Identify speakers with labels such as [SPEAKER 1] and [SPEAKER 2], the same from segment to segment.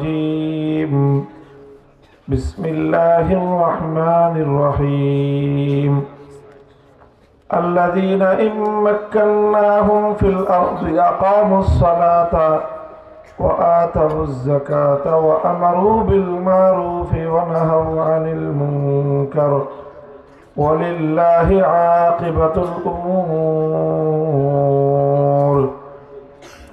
[SPEAKER 1] الرجيم بسم الله الرحمن الرحيم الذين إن مكناهم في الأرض أقاموا الصلاة وآتوا الزكاة وأمروا بالمعروف ونهوا عن المنكر ولله عاقبة الأمور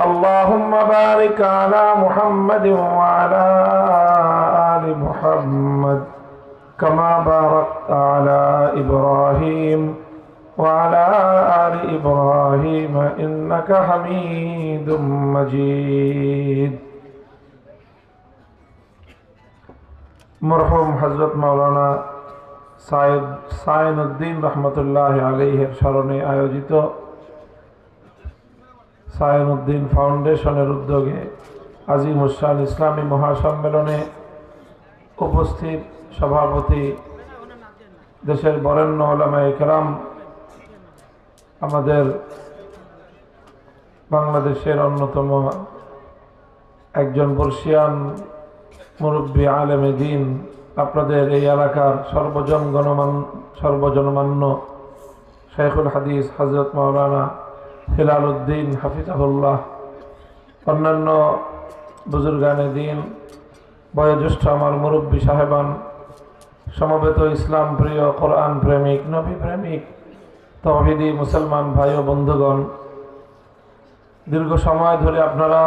[SPEAKER 1] اللهم بارك على محمد وعلى آل محمد كما باركت على إبراهيم وعلى آل إبراهيم إنك حميد مجيد মরহুম হজরত মাওলানা সাইদ সাইনুদ্দিন রহমতুল্লাহ আলহের স্মরণে আয়োজিত সায়নুদ্দিন ফাউন্ডেশনের উদ্যোগে আজিম উসান ইসলামী মহাসম্মেলনে উপস্থিত সভাপতি দেশের বরেণ্য ওলামা একরাম, আমাদের বাংলাদেশের অন্যতম একজন বর্ষিয়ান মুরব্বী আলেমে দিন, আপনাদের এই এলাকার সর্বজন গণমান, সর্বজনমান্য শেখুল হাদিস হজরত মাওলানা হিলাল উদ্দিন হাফিজাহুল্লাহ, অন্যান্য বুজুর্গানে দিন, বয়োজ্যেষ্ঠ আমার মুরব্বী সাহেবান, সমবেত ইসলাম প্রিয় কোরআন প্রেমিক, নবী প্রেমিক তহিদি মুসলমান ভাই ও বন্ধুগণ, দীর্ঘ সময় ধরে আপনারা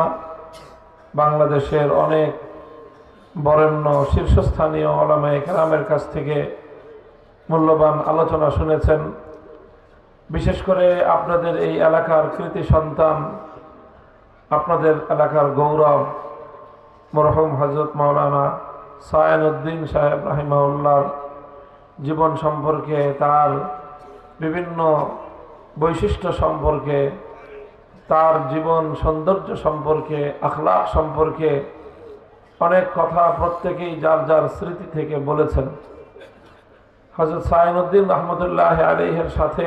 [SPEAKER 1] বাংলাদেশের অনেক বরেণ্য শীর্ষস্থানীয় ওলামায় কেরামের কাছ থেকে মূল্যবান আলোচনা শুনেছেন। বিশেষ করে আপনাদের এই এলাকার কৃতি সন্তান, আপনাদের এলাকার গৌরব, মরহম হজরত মাওলানা সায়নুদ্দিন সাহেব রাহিমাউল্লার জীবন সম্পর্কে তার বিভিন্ন বৈশিষ্ট্য সম্পর্কে, তার জীবন সৌন্দর্য সম্পর্কে আখলাক সম্পর্কে অনেক কথা প্রত্যেকেই যার যার স্মৃতি থেকে বলেছেন। হজরত সাইনুদ্দিন রহমতুল্লাহ আলিহের সাথে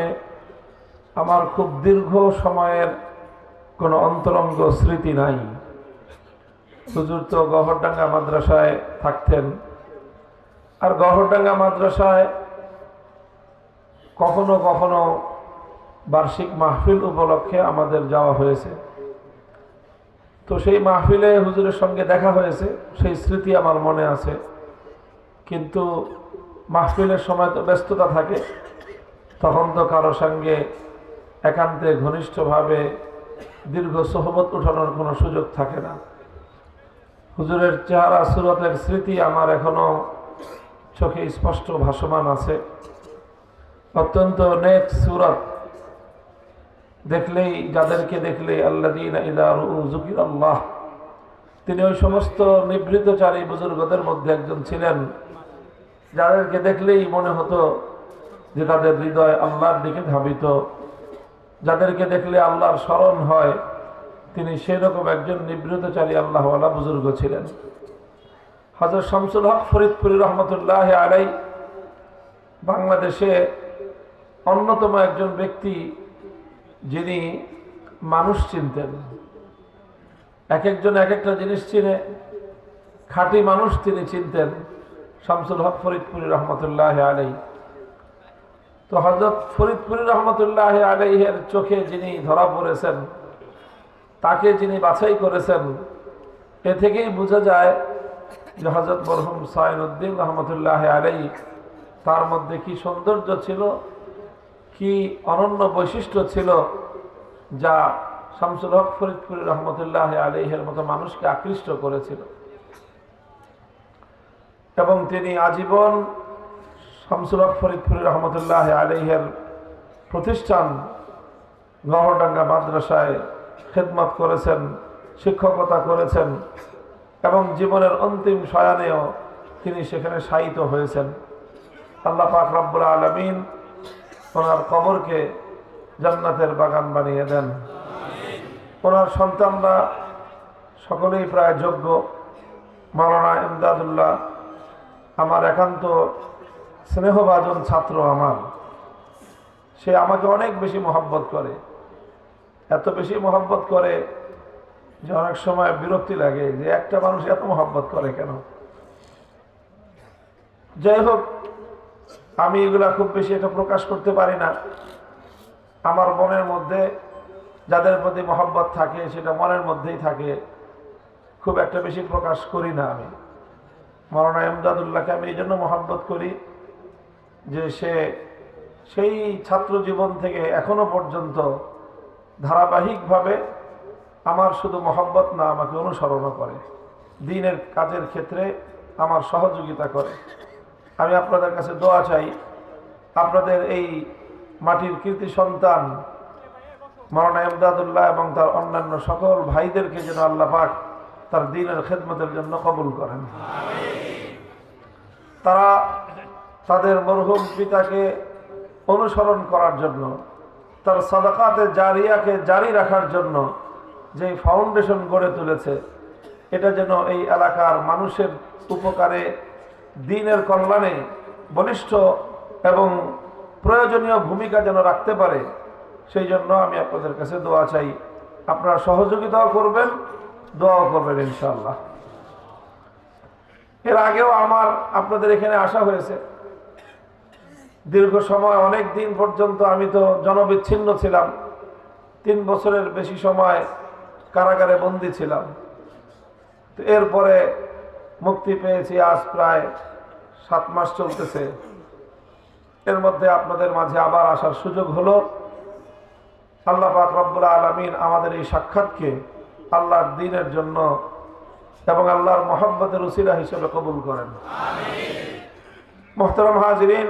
[SPEAKER 1] আমার খুব দীর্ঘ সময়ের কোনো অন্তরঙ্গ স্মৃতি নাই। হুজুর তো গহরডাঙ্গা মাদ্রাসায় থাকতেন। আর গহরডাঙ্গা মাদ্রাসায় কখনো কখনো বার্ষিক মাহফিল উপলক্ষে আমাদের যাওয়া হয়েছে। তো সেই মাহফিলে হুজুরের সঙ্গে দেখা হয়েছে, সেই স্মৃতি আমার মনে আছে। কিন্তু মাহফিলের সময় তো ব্যস্ততা থাকে, তখন তো কারও সঙ্গে একান্তে ঘনিষ্ঠভাবে দীর্ঘ সহবত উঠানোর কোনো সুযোগ থাকে না। হুজুরের চেহারা, সুরতের স্মৃতি আমার এখনও চোখে স্পষ্ট ভাসমান আছে। অত্যন্ত নেক সুরত। দেখলেই, যাদেরকে দেখলে আল্লাদিন জুকির আল্লাহ তিনি ওই সমস্ত নিবৃতচারী বুজুর্গদের মধ্যে একজন ছিলেন। যাদেরকে দেখলেই মনে হতো যে তাদের হৃদয় আল্লাহর দিকে ধাবিত। যাদেরকে দেখলে আল্লাহর স্মরণ হয়, তিনি সেরকম একজন নিবৃতচারী আল্লাহওয়ালা বুজুর্গ ছিলেন। হজর শামসুল হক ফরিদপুরি রহমতুল্লাহ আলাই বাংলাদেশে অন্যতম একজন ব্যক্তি যিনি মানুষ চিনতেন। এক একজন এক একটা জিনিস চিনে, খাঁটি মানুষ তিনি চিনতেন, শামসুল হক ফরিদপুরি রহমতুল্লাহ আলাই তো হজরত ফরিদপুরি রহমতুল্লাহ আলাইহের চোখে যিনি ধরা পড়েছেন, তাকে যিনি বাছাই করেছেন, এ থেকেই বোঝা যায় যে হজরত মরহুম সাইনুদ্দিন রহমতুল্লাহ আলাই তার মধ্যে কি সৌন্দর্য ছিল, কি অনন্য বৈশিষ্ট্য ছিল যা শামসুল হক ফরিদপুরি রহমতুল্লাহ আলিহের মতো মানুষকে আকৃষ্ট করেছিল। এবং তিনি আজীবন শামসুল হক ফরিদপুরি রহমতুল্লাহ আলিহের প্রতিষ্ঠান গহরডাঙ্গা মাদ্রাসায় খেদমত করেছেন, শিক্ষকতা করেছেন এবং জীবনের অন্তিম শয়ানেও তিনি সেখানে শায়িত হয়েছেন। আল্লাহ পাক রব্বুল আলমিন ওনার কবরকে জান্নাতের বাগান বানিয়ে দেন। ওনার সন্তানরা সকলেই প্রায় যোগ্য। মাওলানা ইমদাদুল্লাহ, আমার একান্ত স্নেহভাজন ছাত্র আমার। সে আমাকে অনেক বেশি মহব্বত করে। এত বেশি মহব্বত করে যে অনেক সময় বিরক্তি লাগে যে একটা মানুষ এত মহব্বত করে কেন? যাই হোক, আমি এগুলা খুব বেশি এটা প্রকাশ করতে পারি না। আমার মনের মধ্যে যাদের প্রতি মহব্বত থাকে সেটা মনের মধ্যেই থাকে। খুব একটা বেশি প্রকাশ করি না আমি। মরনা এমদাদুল্লাহকে আমি এই জন্য মহব্বত করি যে সে সেই ছাত্র জীবন থেকে এখনও পর্যন্ত ধারাবাহিকভাবে আমার শুধু মহব্বত না আমাকে অনুসরণও করে। দিনের কাজের ক্ষেত্রে আমার সহযোগিতা করে। আমি আপনাদের কাছে দোয়া চাই, আপনাদের এই মাটির কীর্তি সন্তান মরনা এমদাদুল্লাহ এবং তার অন্যান্য সকল ভাইদেরকে যেন আল্লাহ পাক তার দিনের খেদমতের জন্য কবুল করেন। তারা তাদের মরহুম পিতাকে অনুসরণ করার জন্য, তার সদাকাতে জারিয়াকে জারি রাখার জন্য যে ফাউন্ডেশন গড়ে তুলেছে, এটা যেন এই এলাকার মানুষের উপকারে, দিনের কল্যাণে বলিষ্ঠ এবং প্রয়োজনীয় ভূমিকা যেন রাখতে পারে, সেই জন্য আমি আপনাদের কাছে দোয়া চাই। আপনারা সহযোগিতাও করবেন, দোয়াও করবেন ইনশাল্লাহ এর আগেও আমার আপনাদের এখানে আসা হয়েছে। দীর্ঘ সময় অনেক দিন পর্যন্ত আমি তো জনবিচ্ছিন্ন ছিলাম। তিন বছরের বেশি সময় কারাগারে বন্দি ছিলাম। তো এরপরে মুক্তি পেয়েছি আজ প্রায় সাত মাস চলতেছে। এর মধ্যে আপনাদের মাঝে আবার আসার সুযোগ হলো আল্লাহ পাক রব্বুল আলমিন আমাদের এই সাক্ষাৎকে আল্লাহর দিনের জন্য এবং আল্লাহর মোহাম্মতের উসিলা হিসেবে কবুল করেন। মোহতরম হাজরিন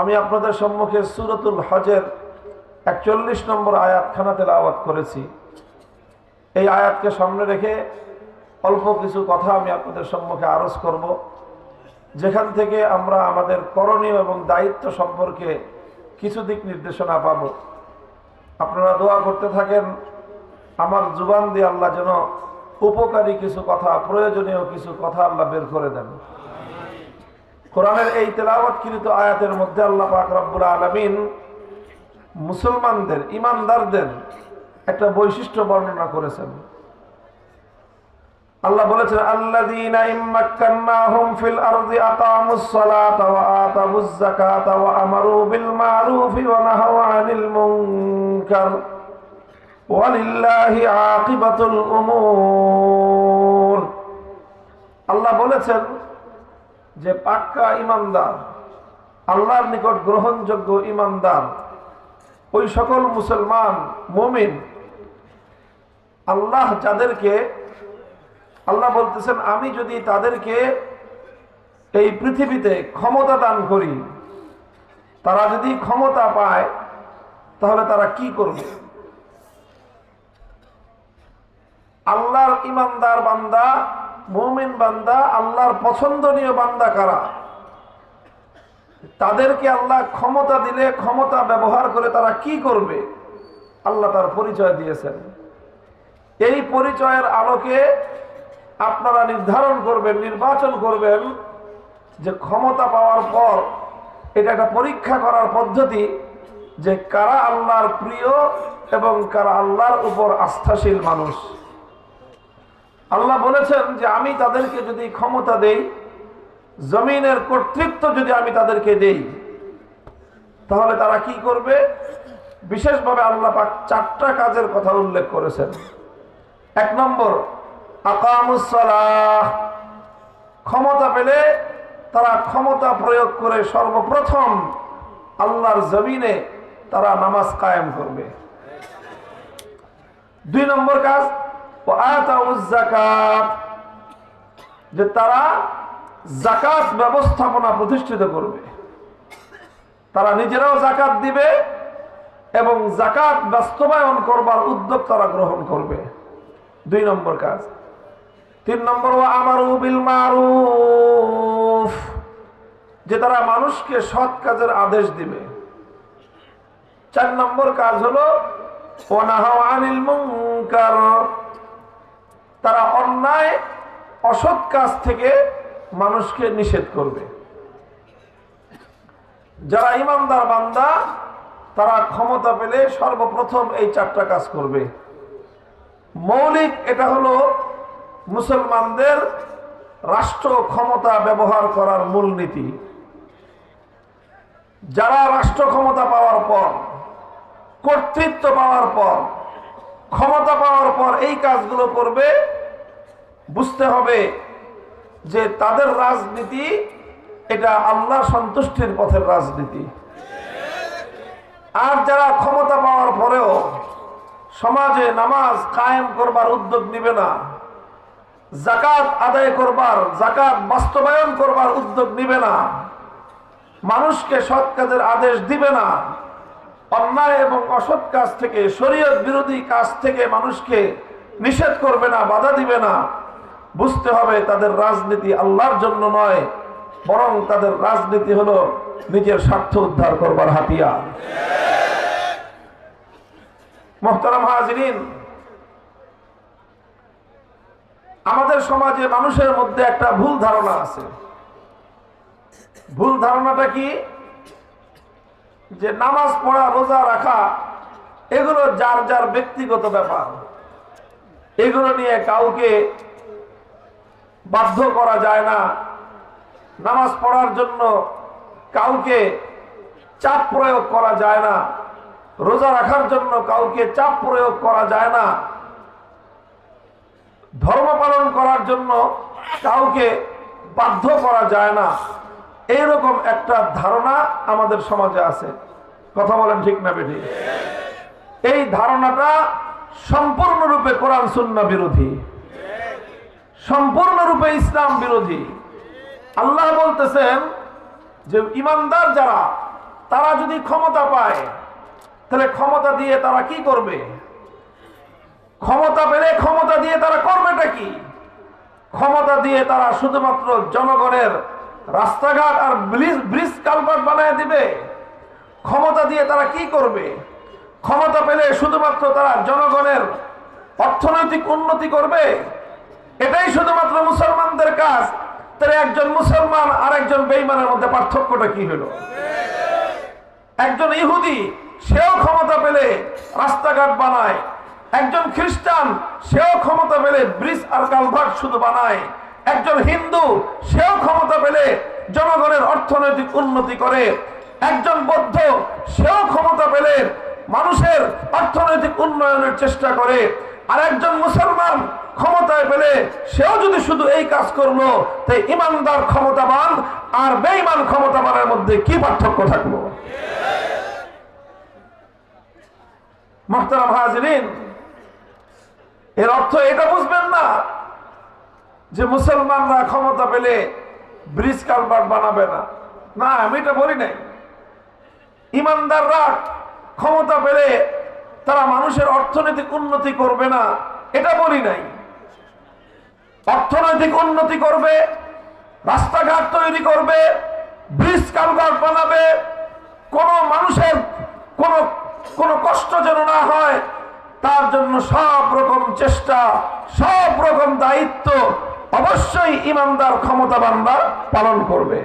[SPEAKER 1] আমি আপনাদের সম্মুখে সুরতুল হজের একচল্লিশ নম্বর আয়াতখানা তেলাওয়াত করেছি। এই আয়াতকে সামনে রেখে অল্প কিছু কথা আমি আপনাদের সম্মুখে আরজ করব। যেখান থেকে আমরা আমাদের করণীয় এবং দায়িত্ব সম্পর্কে কিছু দিক নির্দেশনা পাব। আপনারা দোয়া করতে থাকেন, আমার জুবান দিয়ে আল্লাহ যেন উপকারী কিছু কথা, প্রয়োজনীয় কিছু কথা আল্লাহ বের করে দেন। কোরআনের এই তেলাওয়াতকৃত আয়াতের মধ্যে আল্লাহ পাক রব্বুল আলমিন মুসলমানদের, ইমানদারদের একটা বৈশিষ্ট্য বর্ণনা করেছেন। আল্লাহ বলেছেন, আল্লাযীনা ইম্মাক্কান্নাহুম ফিল আরদি আকামুস সালাতা ওয়া আতাবুজ যাকাতা ওয়া আমারু বিল মা'রুফি ওয়া নাহাউ আনিল মুনকার ওয়ালিল্লাহি আকিবাতুল উমুর। আল্লাহ বলেছেন যে পাক্কা ইমানদার, আল্লাহর নিকট গ্রহণযোগ্য ইমানদার, ওই সকল মুসলমান মমিন, আল্লাহ যাদেরকে, আল্লাহ বলতেছেন, আমি যদি তাদেরকে এই পৃথিবীতে ক্ষমতা দান করি, তারা যদি ক্ষমতা পায়, তাহলে তারা কি করবে? আল্লাহর ইমানদার বান্দা মুমিন বান্দা আল্লাহর পছন্দনীয় বান্দা কারা? তাদেরকে আল্লাহ ক্ষমতা দিলে, ক্ষমতা ব্যবহার করে তারা কি করবে? আল্লাহ তার পরিচয় দিয়েছেন। এই পরিচয়ের আলোকে আপনারা নির্ধারণ করবেন, নির্বাচন করবেন যে ক্ষমতা পাওয়ার পর এটা একটা পরীক্ষা করার পদ্ধতি যে কারা আল্লাহর প্রিয় এবং কারা আল্লাহর উপর আস্থাশীল মানুষ। আল্লাহ বলেছেন যে আমি তাদেরকে যদি ক্ষমতা দেই, জমিনের কর্তৃত্ব যদি আমি তাদেরকে দেই, তাহলে তারা কি করবে? বিশেষভাবে আল্লাহ পাক চারটা কাজের কথা উল্লেখ করেছেন। এক নম্বর আকামুসলাহ ক্ষমতা পেলে তারা ক্ষমতা প্রয়োগ করে সর্বপ্রথম আল্লাহর জমিনে তারা নামাজ কায়েম করবে। দুই নম্বর কাজ যে তারা জাকাত ব্যবস্থাপনা প্রতিষ্ঠিত করবে। তারা নিজেরাও জাকাত দিবে এবং জাকাত বাস্তবায়ন করবার উদ্যোগ তারা গ্রহণ করবে। দুই নম্বর কাজ। তিন নম্বর আমার বিল মারুফ যে তারা মানুষকে সৎ কাজের আদেশ দিবে। চার নম্বর কাজ হলো ওনাহাও আনিল মুনকার তারা অন্যায়, অসৎ কাজ থেকে মানুষকে নিষেধ করবে। যারা ইমানদার বান্দা, তারা ক্ষমতা পেলে সর্বপ্রথম এই চারটা কাজ করবে। মৌলিক এটা হলো মুসলমানদের রাষ্ট্র ক্ষমতা ব্যবহার করার মূলনীতি যারা রাষ্ট্র ক্ষমতা পাওয়ার পর, কর্তৃত্ব পাওয়ার পর ক্ষমতা পাওয়ার পর এই কাজগুলো করবে, বুঝতে হবে যে তাদের রাজনীতি এটা আল্লাহ সন্তুষ্টির পথের রাজনীতি। আর যারা ক্ষমতা পাওয়ার পরেও সমাজে নামাজ কায়েম করবার উদ্যোগ নিবে না জাকাত আদায় করবার জাকাত বাস্তবায়ন করবার উদ্যোগ নিবে না, মানুষকে সৎ কাজের আদেশ দিবে না অন্যায় এবং অসৎ কাজ থেকে, শরীয়ত বিরোধী কাজ থেকে মানুষকে নিষেধ করবে না, বাধা দিবে না। বুঝতে হবে তাদের রাজনীতি আল্লাহর জন্য নয়, বরং তাদের রাজনীতি হলো নিজের স্বার্থ উদ্ধার করবার হাতিয়ার। মোহতারাম হাজরিন, আমাদের সমাজে মানুষের মধ্যে একটা ভুল ধারণা আছে। ভুল ধারণাটা কি? যে নামাজ পড়া, রোজা রাখা, এগুলো যার যার ব্যক্তিগত ব্যাপার। এগুলো নিয়ে কাউকে বাধ্য করা যায় না। নামাজ পড়ার জন্য কাউকে চাপ প্রয়োগ করা যায় না। রোজা রাখার জন্য কাউকে চাপ প্রয়োগ করা যায় না। ধর্ম পালন করার জন্য কাউকে বাধ্য করা যায় না। এইরকম একটা ধারণা আমাদের সমাজে আছে। কথা বলেন ঠিক না বেঠি? এই ধারণাটা সম্পূর্ণরূপে কোরআন সুন্না বিরোধী। সম্পূর্ণরূপে ইসলাম বিরোধী। আল্লাহ বলতেছেন যে ইমানদার যারা, তারা যদি ক্ষমতা পায়, তাহলে ক্ষমতা দিয়ে তারা কি করবে? ক্ষমতা পেলে ক্ষমতা দিয়ে তারা করবেটা কি? ক্ষমতা দিয়ে তারা শুধুমাত্র জনগণের রাস্তাঘাট আর ব্রিজ কালভার্ট বানায় দিবে। ক্ষমতা দিয়ে তারা কি করবে? ক্ষমতা পেলে শুধুমাত্র তারা জনগণের অর্থনৈতিক উন্নতি করবে? এটাই শুধুমাত্র মুসলমানদের কাজ। তাহলে একজন মুসলমান আর একজন বেইমানের মধ্যে পার্থক্যটা কি হলো? একজন ইহুদি, সেও ক্ষমতা পেলে রাস্তাঘাট বানায়। একজন খ্রিস্টান, সেও ক্ষমতা পেলে ব্রিজ আর কালভার্ট শুধু বানায়। একজন হিন্দু, সেও ক্ষমতা পেলে জনগণের অর্থনৈতিক উন্নতি করে। একজন বৌদ্ধ, সেও ক্ষমতা পেলে মানুষের অর্থনৈতিক উন্নয়নের চেষ্টা করে। আর একজন মুসলমান ক্ষমতায় পেলে সেও যদি শুধু এই কাজ করল, তাই ইমানদার ক্ষমতাবান আর বেঈমান ক্ষমতাবানের মধ্যে কি পার্থক্য থাকল? মোহতারাম হাজরিন, এর অর্থ এটা বুঝবেন না। যে মুসলমানরা ক্ষমতা পেলে ব্রিজ কালভার্ট বানাবে না। না, আমি এটা বলি নাই। ইমানদাররা ক্ষমতা পেলে তারা মানুষের অর্থনৈতিক উন্নতি করবে না, এটা বলি নাই। অর্থনৈতিক উন্নতি করবে, রাস্তাঘাট তৈরি করবে, ব্রিজ কালভার্ট বানাবে, কোন মানুষের কোন কোন কষ্ট যেন না হয়, তার জন্য সব রকম চেষ্টা, সব রকম দায়িত্ব অবশ্যই ইমানদার ক্ষমতাবানরা পালন করবে।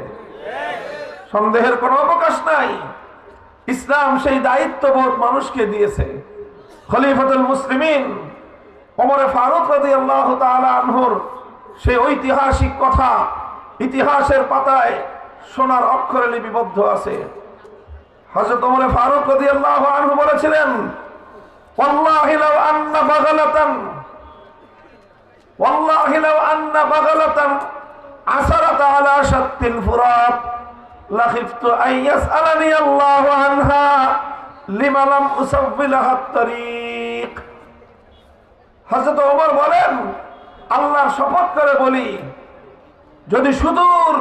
[SPEAKER 1] সন্দেহের কোনো অবকাশ নাই। ইসলাম সেই দায়িত্ববোধ মানুষকে দিয়েছে। খলিফাতুল মুসলিমিন ওমরে ফারুক রাজি আল্লাহ আনহুর সেই ঐতিহাসিক কথা ইতিহাসের পাতায় সোনার অক্ষরে লিপিবদ্ধ আছে। হযরত ওমরে ফারুক আল্লাহ আনহু বলেছিলেন ওয়াল্লাহি লাউ আন্না বাগালাতান আসরাত আলা শাত্তিল ফুরাত, লাখিফতু আন ইয়াসআলানি আল্লাহু আনহা লিমা লাম উসাব্বিলাহা আত-তারিক হযরত ওমর বলেন, আল্লাহর শপথ করে বলি, যদি সুদূর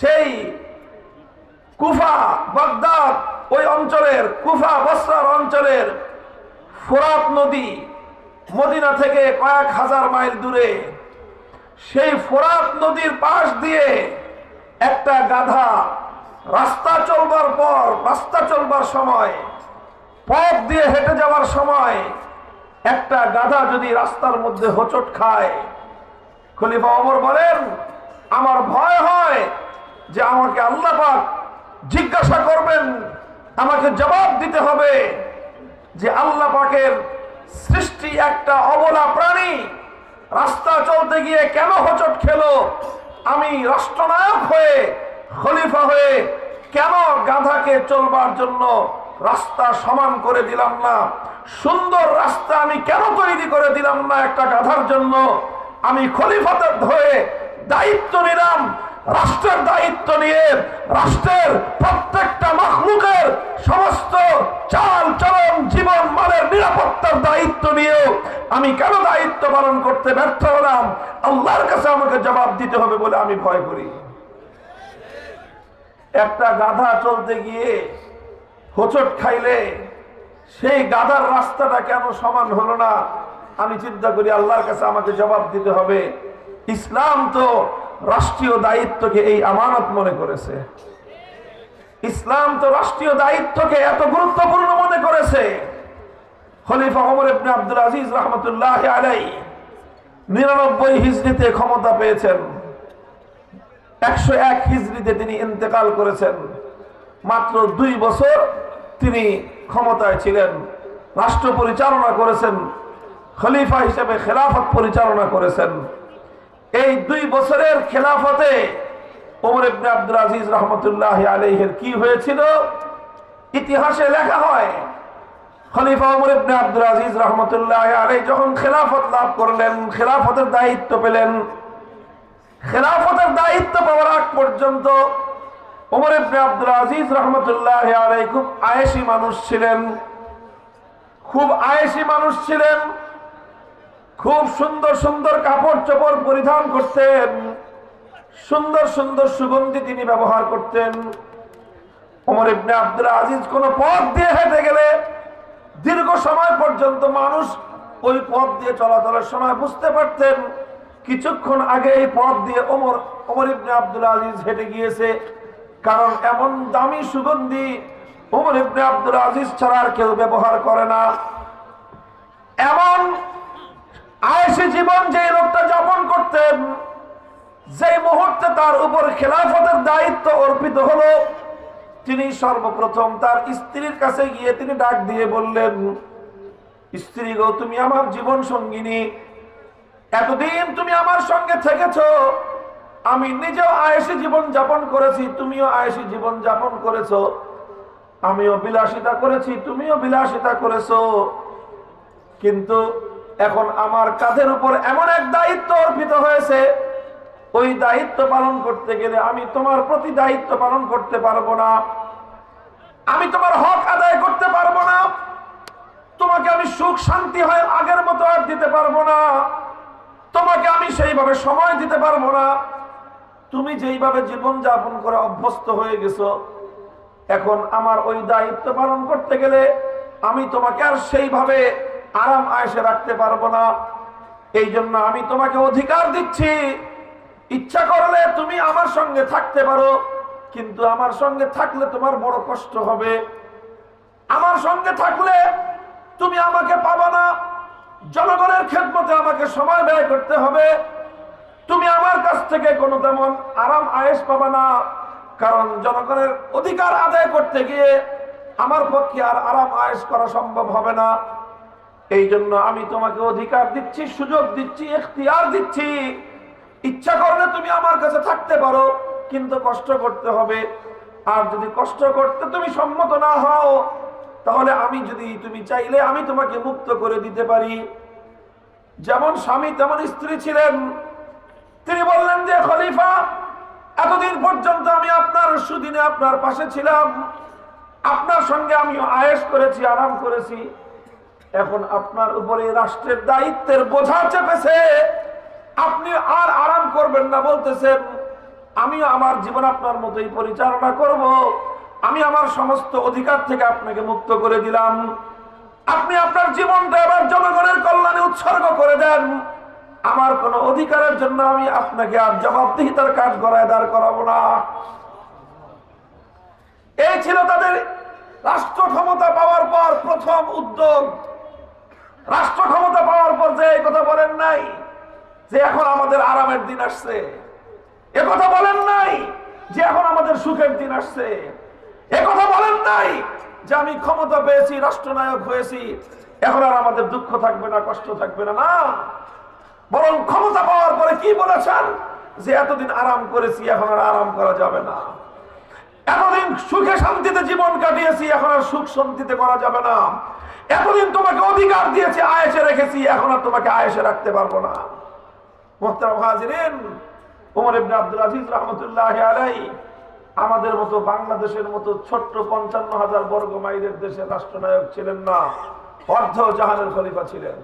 [SPEAKER 1] সেই কুফা বাগদাদ ওই অঞ্চলের, কুফা বসরার অঞ্চলের ফোরাত নদী মদিনা থেকে কয়েক হাজার মাইল দূরে সেই ফোরাত নদীর পাশ দিয়ে একটা গাধা রাস্তা চলবার পর, রাস্তা চলবার সময়, পথ দিয়ে হেঁটে যাওয়ার সময় একটা গাধা যদি রাস্তার মধ্যে হোঁচট খায়, খলিফা ওমর বলেন, আমার ভয় হয় যে আমাকে আল্লাহ পাক জিজ্ঞাসা করবেন, আমাকে জবাব দিতে হবে যে আল্লাহ পাকের সৃষ্টি একটা অবলা প্রাণী। রাস্তা চলতে গিয়ে কেন হোঁচট খেলো? আমি রাষ্ট্রনায়ক হয়ে, খলিফা হয়ে কেন গাধাকে চলবার জন্য রাস্তা সমান করে দিলাম না? সুন্দর রাস্তা আমি কেন তৈরি করে দিলাম না একটা গাধার জন্য? আমি খলিফাতে হয়ে দায়িত্ব নিলাম রাষ্ট্রের দায়িত্ব নিয়ে রাষ্ট্রের প্রত্যেকটা মখলুকের সমস্ত চাল, চলন, জীবন মানের নিরাপত্তার দায়িত্ব নিয়েও আমি কেন দায়িত্ব পালন করতে ব্যর্থ হলাম? আল্লাহর কাছে আমাকে জবাব দিতে হবে বলে আমি ভয় করি। একটা গাধা চলতে গিয়ে হোঁচট খাইলে সেই গাধার রাস্তাটা কেন সমান হলো না? আমি চিন্তা করি আল্লাহর কাছে আমাকে জবাব দিতে হবে। ইসলাম তো রাষ্ট্রীয় দায়িত্বকে এই আমানত মনে করেছে। ইসলাম তো রাষ্ট্রীয় দায়িত্বকে এত গুরুত্বপূর্ণ মনে করেছে। খলিফা ওমর ইবনে আব্দুল আজিজ রহমতুল্লাহ আলাই নিরানব্বই হিজড়িতে ক্ষমতা পেয়েছেন। একশো এক হিজড়িতে তিনি ইন্তেকাল করেছেন। মাত্র দুই বছর তিনি ক্ষমতায় ছিলেন। রাষ্ট্র পরিচালনা করেছেন। খলিফা হিসেবে খেলাফত পরিচালনা করেছেন। এই দুই বছরের খেলাফতে কি হয়েছিল? ইতিহাসে লেখা হয়, খলিফা রহমতুল্লাহ যখন খেলাফত লাভ করলেন, খেলাফতের দায়িত্ব পেলেন। খেলাফতের দায়িত্ব পাওয়ার আগ পর্যন্ত ওমর ইবনে আব্দুল আজিজ রহমতুল্লাহ আলাই খুব আয়েসি মানুষ ছিলেন। খুব আয়েসি মানুষ ছিলেন। খুব সুন্দর সুন্দর কাপড় চোপড় পরিধান করতেন। সুন্দর সুন্দর সুগন্ধি তিনি ব্যবহার করতেন। ওমর ইবনে আব্দুল আজিজ কোন পথ দিয়ে হেঁটে গেলে দীর্ঘ সময় পর্যন্ত মানুষ ওই পথ দিয়ে চলাচলের সময় বুঝতে পারতেন। কিছুক্ষণ আগে এই পথ দিয়ে ওমর ওমর ইবনে আব্দুল আজিজ হেঁটে গিয়েছে। কারণ এমন দামি সুগন্ধি ওমর ইবনে আব্দুল আজিজ ছাড়া আর কেউ ব্যবহার করে না। এমন আয়েসি জীবন যে লোকটা যাপন করতেন যে মুহূর্তে তার উপর খেলাফতের দায়িত্ব অর্পিত হলো, তিনি সর্বপ্রথম তার স্ত্রীর কাছে গিয়ে তিনি ডাক দিয়ে বললেন, স্ত্রী গো, তুমি আমার জীবন সঙ্গিনী। এতদিন তুমি আমার সঙ্গে থেকেছ, আমি নিজেও আয়েসি জীবন যাপন করেছি, তুমিও আয়েসি জীবন যাপন করেছ। আমিও বিলাসিতা করেছি, তুমিও বিলাসিতা করেছ। কিন্তু এখন আমার কাঁধের উপর এমন এক দায়িত্ব অর্পিত হয়েছে, ওই দায়িত্ব পালন করতে গেলে আমি তোমার প্রতি দায়িত্ব পালন করতে পারব না। আমি তোমার হক আদায় করতে পারব না। তোমাকে আমি সুখ, শান্তি হয় আগের মতো আর দিতে পারব না। তোমাকে আমি সেইভাবে সময় দিতে পারব না। তুমি যেইভাবে জীবন যাপন করে অভ্যস্ত হয়ে গেছো, এখন আমার ওই দায়িত্ব পালন করতে গেলে আমি তোমাকে আর সেইভাবে আরাম আয়সে রাখতে পারব না। এই জন্য আমি তোমাকে অধিকার দিচ্ছি। ইচ্ছা করলে তুমি আমার সঙ্গে থাকতে পারো, কিন্তু আমার সঙ্গে থাকলে তোমার বড় কষ্ট হবে। আমার সঙ্গে থাকলে তুমি আমাকে পাবা না। জনগণের খেদমতে আমাকে সময় ব্যয় করতে হবে। তুমি আমার কাছ থেকে কোনো তেমন আরাম আয়েস পাবা না, কারণ জনগণের অধিকার আদায় করতে গিয়ে আমার পক্ষে আর আরাম আয়েস করা সম্ভব হবে না। এই জন্য আমি তোমাকে অধিকার দিচ্ছি, সুযোগ দিচ্ছি এখতিয়ার দিচ্ছি। ইচ্ছা করলে তুমি আমার কাছে থাকতে পারো, কিন্তু কষ্ট করতে হবে। আর যদি কষ্ট করতে তুমি সম্মত না হও, তাহলে আমি যদি তুমি চাইলে আমি তোমাকে মুক্ত করে দিতে পারি। যেমন স্বামী, তেমন স্ত্রী ছিলেন। তিনি বললেন যে, খলিফা, এতদিন পর্যন্ত আমি আপনার সুদিনে আপনার পাশে ছিলাম। আপনার সঙ্গে আমি আয়েস করেছি, আরাম করেছি। এখন আপনার উপরে রাষ্ট্রের দায়িত্বের বোঝা চেপেছে। আপনি আর আরাম করবেন না, বলতেছেন, আমি আমার জীবন আপনার মতোই পরিচালনা করব। আমি আমার সমস্ত অধিকার থেকে আপনাকে মুক্ত করে দিলাম। আপনি আপনার জীবনটা এবার জনগণের কল্যাণে উৎসর্গ করে দেন। আমার কোন অধিকারের জন্য আমি আপনাকে আর জবাবদিহিতার কাজ গড়ায় দাঁড় করাবো না। এই ছিল তাদের রাষ্ট্র ক্ষমতা পাওয়ার পর প্রথম উদ্যোগ। রাষ্ট্র ক্ষমতা পাওয়ার পর যে এই কথা বলেন নাই, যে এখন আমাদের আরামের দিন আসছে, এ কথা বলেন নাই যে এখন আমাদের সুখের দিন আসছে, এ কথা বলেন নাই যে আমি ক্ষমতা পেয়েছি, রাষ্ট্রনায়ক হয়েছি, এখন আর আমাদের দুঃখ থাকবে না, কষ্ট থাকবে না না। বরং ক্ষমতা পাওয়ার পরে কি বলেছেন? যে এতদিন আরাম করেছি, এখন আর আরাম করা যাবে না। এতদিন সুখে শান্তিতে জীবন কাটিয়েছি, এখন আর সুখ শান্তিতে করা যাবে না। এতদিন তোমাকে অধিকার দিয়েছি আয়েসে রেখেছি, এখন আর তোমাকে আয়েসে রাখতে পারব না। মোহতারাম হাজিরিন ওমর ইবনে আব্দুল আমাদের মতো বাংলাদেশের মতো ছোট্ট পঞ্চান্ন হাজার বর্গ মাইলের দেশের রাষ্ট্রনায়ক ছিলেন না, অর্ধ জাহানের খলিফা ছিলেন।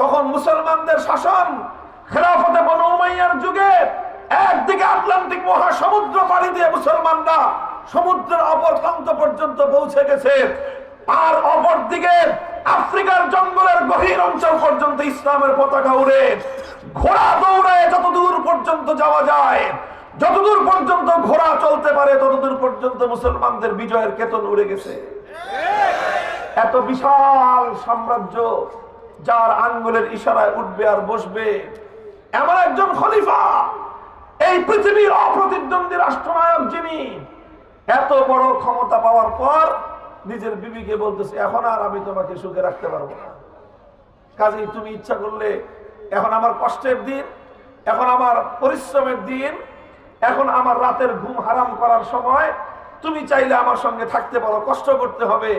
[SPEAKER 1] তখন মুসলমানদের শাসন খেলাফতে বনু উমাইয়ার যুগে একদিকে আটলান্টিক মহাসমুদ্র পাড়ি দিয়ে মুসলমানরা সমুদ্রের অপর প্রান্ত পর্যন্ত পৌঁছে গেছে। আর অপর দিকে আফ্রিকার জঙ্গলের গভীর অঞ্চল পর্যন্ত ইসলামের পতাকা উড়ে, ঘোড়া দৌড়ে যত দূর পর্যন্ত যাওয়া যায়, যতদূর পর্যন্ত ঘোড়া চলতে পারে, ততদূর পর্যন্ত মুসলমানদের বিজয়ের কেতন উড়ে গেছে। এত বিশাল সাম্রাজ্য যার আঙ্গুলের ইশারায় উঠবে আর বসবে, এমন একজন খলিফা, এই পৃথিবীর অপ্রতিদ্বন্দ্বী রাষ্ট্রনায়ক যিনি, এত বড় ক্ষমতা পাওয়ার পর নিজের বিবিকে বলতেছে, এখন আর আমি তোমাকে সুখে রাখতে পারব না। কাজেই তুমি ইচ্ছা করলে, এখন আমার কষ্টের দিন, এখন আমার পরিশ্রমের দিন, এখন আমার রাতের ঘুম হারাম করার সময়, তুমি চাইলে আমার সঙ্গে থাকতে পারো, কষ্ট করতে হবে।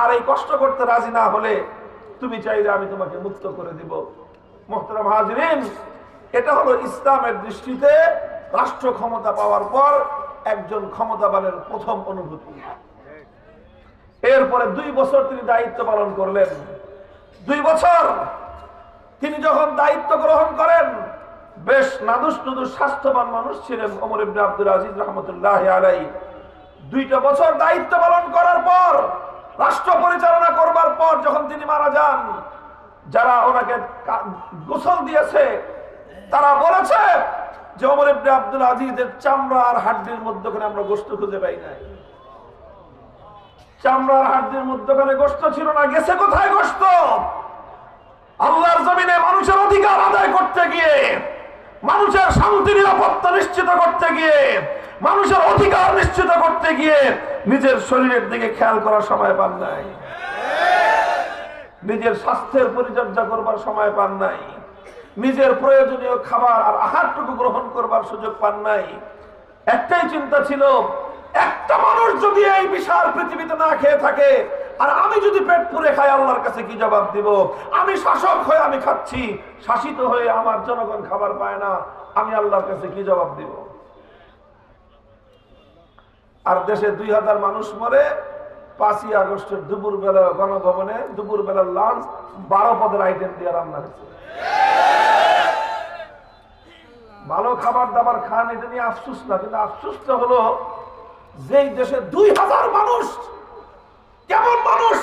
[SPEAKER 1] আর এই কষ্ট করতে রাজি না হলে তুমি চাইলে আমি তোমাকে মুক্ত করে দিব। মোহতরম হাজরিন, এটা হলো ইসলামের দৃষ্টিতে রাষ্ট্র ক্ষমতা পাওয়ার পর একজন ক্ষমতাবানের প্রথম অনুভূতি। এরপরে দুই বছর তিনি দায়িত্ব পালন করলেন। দুই বছর তিনি যখন দায়িত্ব গ্রহণ করেন, বেশ নাদুস নুদুস স্বাস্থ্যবান মানুষ ছিলেন ওমর ইবনে আব্দুল আজিজ রহমতুল্লাহ আলাই দুইটা বছর দায়িত্ব পালন করার পর, রাষ্ট্র পরিচালনা করবার পর যখন তিনি মারা যান, যারা ওনাকে গোসল দিয়েছে, তারা বলেছে যে ওমর ইবনে আব্দুল আজিজের চামড়া আর হাড্ডির মধ্যখানে আমরা গোস্ত খুঁজে পাই নাই। চামড়ার হাড্ডির মধ্যখানে গোস্ত ছিল না, গেছে কোথায় গোস্ত আল্লাহর জমিনে মানুষের অধিকার আদায় করতে গিয়ে, মানুষের শান্তি, নিরাপত্তা নিশ্চিত করতে গিয়ে, মানুষের অধিকার নিশ্চিত করতে গিয়ে নিজের শরীরের দিকে খেয়াল করার সময় পান নাই। নিজের স্বাস্থ্যের পরিচর্যা করবার সময় পান নাই। নিজের প্রয়োজনীয় খাবার আর আহারটুকু গ্রহণ করবার সুযোগ পান নাই। একটাই চিন্তা ছিল একটা মানুষ যদি এই বিশাল পৃথিবীতে না খেয়ে থাকে, আর আমি যদি পেট পুরে খাই আল্লাহর কাছে কি জবাব দিব? আমি শাসক হয়ে আমি খাচ্ছি, শাসিত হয়ে আমার জনগণ খাবার পায় না, আমি আল্লাহর কাছে কি জবাব দিব? আর দেশে দুই হাজার মানুষ মরে, পাঁচই আগস্টের দুপুর বেলা গণভবনে দুপুর বেলার লাঞ্চ, বারো পদের আইটেম দিয়ে রান্না হয়েছে। ভালো খাবার দাবার খান, এটা নিয়ে আফসুস না, কিন্তু আফসুসটা হলো যেই দেশে দুই হাজার মানুষ কেমন মানুষ?